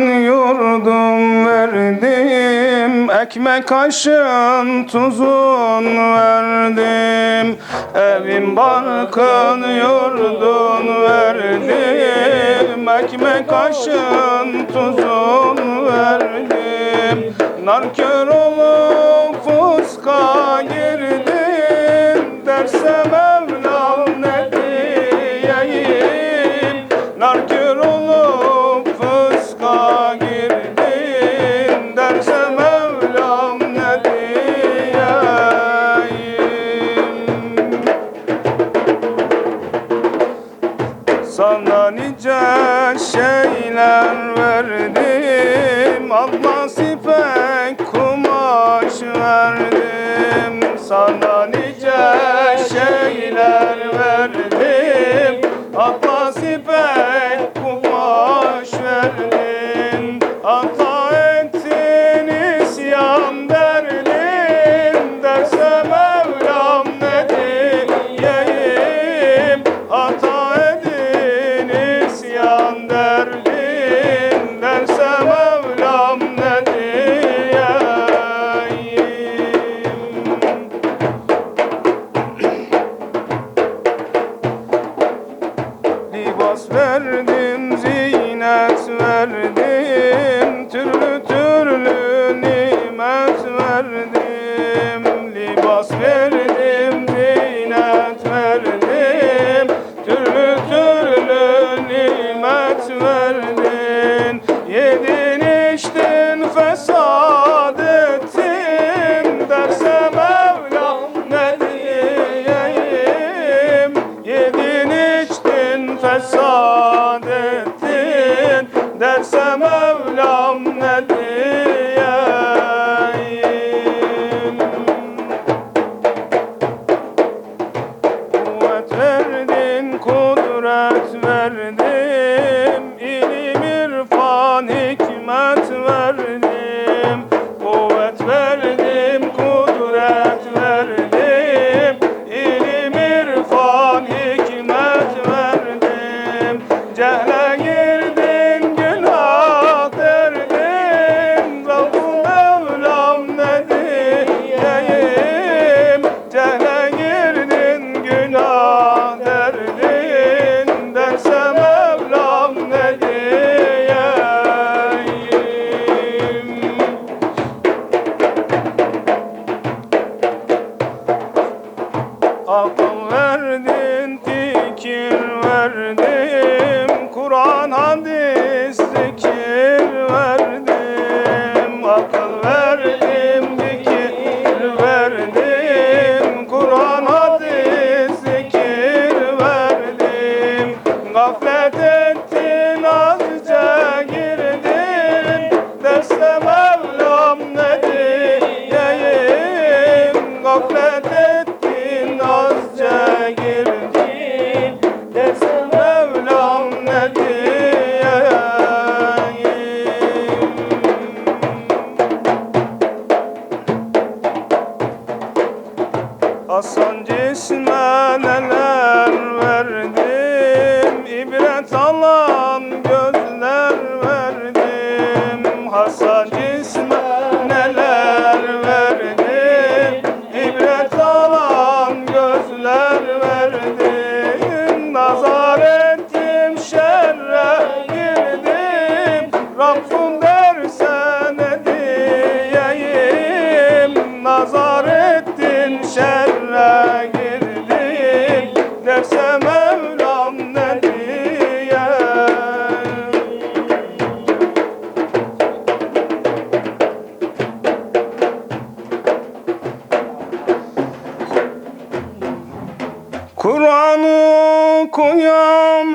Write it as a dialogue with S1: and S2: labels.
S1: yurdum verdim. Ekmek kaşın tuzun verdim. Evim barkın yurdun verdim. Ekmek kaşın tuzun verdim. Narkör olup fuska girdin Sana nice şeyler verdim. Atlas ipek kumaş verdim. Sana nice Verdim, zinet verdim ettin Derse Mevlam verdim Gaflet ettin, azca girdin Derse Mevlam ne diyeyim? Gaflet ettin, azca girdin Derse Mevlam ne diyeyim? Hasan cisme neler Hasan cisme neler verdim İbret alan gözler verdim Nazar ettim şerre girdim. Derse ne diyeyim? Nazar ettin şerre girdin Derse okuyam